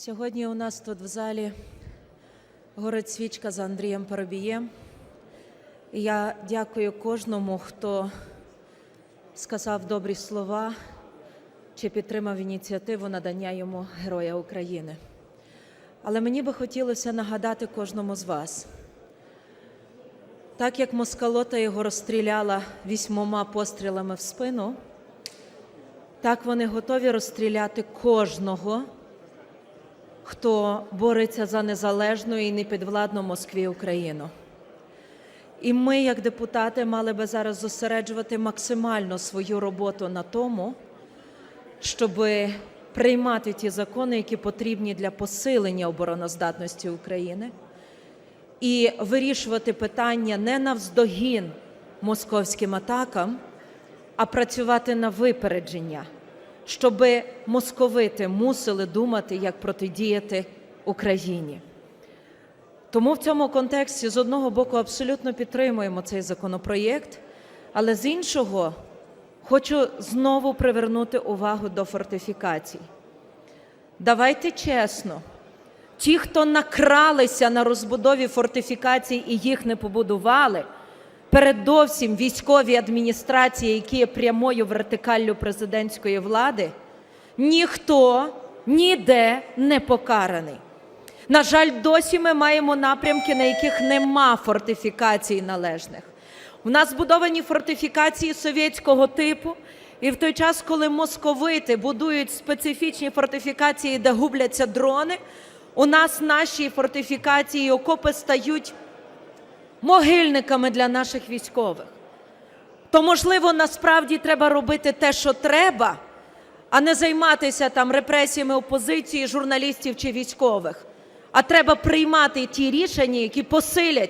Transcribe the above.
Сьогодні у нас тут в залі горить свічка за Андрієм Парубієм. Я дякую кожному, хто сказав добрі слова чи підтримав ініціативу надання йому Героя України. Але мені би хотілося нагадати кожному з вас. Так як москалота його розстріляла вісьмома пострілами в спину, так вони готові розстріляти кожного, хто бореться за незалежну і непідвладну Москві Україну. І ми, як депутати, мали би зараз зосереджувати максимально свою роботу на тому, щоб приймати ті закони, які потрібні для посилення обороноздатності України, і вирішувати питання не навздогін московським атакам, а працювати на випередження, щоб московити мусили думати, як протидіяти Україні. Тому в цьому контексті з одного боку абсолютно підтримуємо цей законопроєкт, але з іншого хочу знову привернути увагу до фортифікацій. Давайте чесно, ті, хто накралися на розбудові фортифікацій і їх не побудували, передовсім військові адміністрації, які є прямою вертикаллю президентської влади, ніхто ніде не покараний. На жаль, досі ми маємо напрямки, на яких нема фортифікацій належних. У нас збудовані фортифікації совєтського типу, і в той час, коли московити будують специфічні фортифікації, де губляться дрони, у нас наші фортифікації і окопи стають могильниками для наших військових. То, можливо, насправді треба робити те, що треба, а не займатися там репресіями опозиції, журналістів чи військових. А треба приймати ті рішення, які посилять